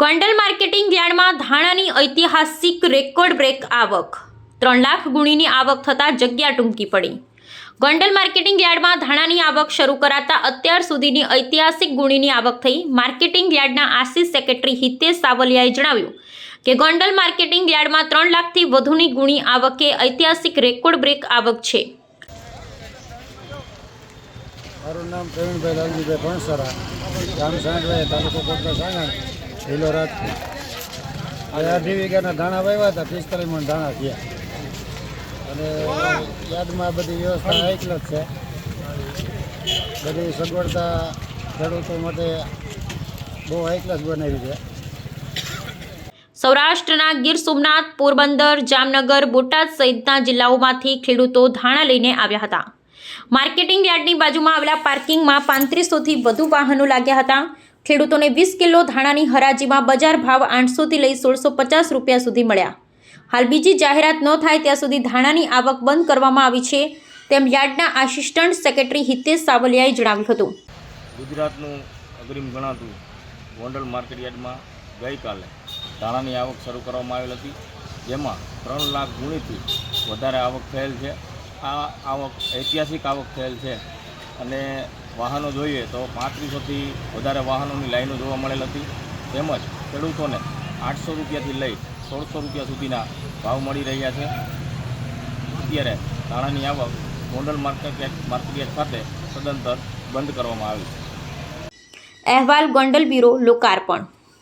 Gondal marketing યાર્ડમાં ધાણાની ઐતિહાસિક record break આવક. ત્રણ લાખ ગુણીની આવક થતાં જગ્યા ટૂંકી પડી. ગોંડલ માર્કેટિંગ યાર્ડમાં ધાણાની આવક શરૂ કરાતા અત્યાર સુધીની ઐતિહાસિક ગુણીની આવક થઈ માર્કેટિંગ યાર્ડના આશિષ સેક્રેટરી હિતેશ સાવલિયાએ જણાવ્યું કે ગોંડલ માર્કેટિંગ યાર્ડમાં ત્રણ લાખથી વધુની ગુણી આવકે ઐતિહાસિક રેકોર્ડ બ્રેક આવક છે. મારું નામ પ્રવીણભાઈ લાલજીભાઈ ભણસરા, ગામ સાંડભાઈ તાલુકો કોટકા સાંગણ જિલ્લો રાત અઢી વીઘાના ધાણા વાવ્યા હતા પિસ્તાલીસ મણ ધાણા થયા. અને યાદમાં બધી વ્યવસ્થા હાઈકલ જ છે. બધી સગવડતા ખેડૂતો માટે બહુ હાઈકલ જ બનાવી છે. સૌરાષ્ટ્રના ગીર સોમનાથ, પોરબંદર, જામનગર, બોટાદ સહિતના જિલ્લાઓમાંથી ખેડૂતો ધાણા લઈને આવ્યા હતા. માર્કેટિંગ યાર્ડની બાજુમાં આવેલા પાર્કિંગમાં પાંત્રીસોથી વધુ વાહનો લાગ્યા હતા. ખેડૂતોને વીસ કિલો ધાણાની હરાજીમાં બજાર ભાવ આઠસોથી લઈ સોળસો પચાસ રૂપિયા સુધી મળ્યા. હાલ બીજી જાહેરાત ન થાય ત્યાં સુધી ધાણાની આવક બંધ કરવામાં આવી છે, તેમ યાર્ડના આસિસ્ટન્ટ સેક્રેટરી હિતેશ સાવલિયાએ જણાવ્યું હતું. ગુજરાતનું અગ્રીમ ગણાતું ગોંડલ માર્કેટ યાર્ડમાં ગઈકાલે ધાણાની આવક શરૂ કરવામાં આવેલ હતી. જેમાં ત્રણ લાખ ગુણીથી વધારે આવક થયેલ છે. આ આવક, ઐતિહાસિક આવક થયેલ છે. અને વાહનો જોઈએ તો પાંત્રીસોથી વધારે વાહનોની લાઈનો જોવા મળેલ હતી. તેમજ ખેડૂતોને આઠસો રૂપિયાથી લઈ સોળસો રૂપિયા સુધીના ભાવ મળી રહ્યા છે. અત્યારે ધાણાની આવક ગોંડલ માર્કેટ માર્કેટ ખાતે સદંતર બંધ કરવામાં આવી છે. અહેવાલ ગોંડલ બ્યુરો, લોકાર્પણ.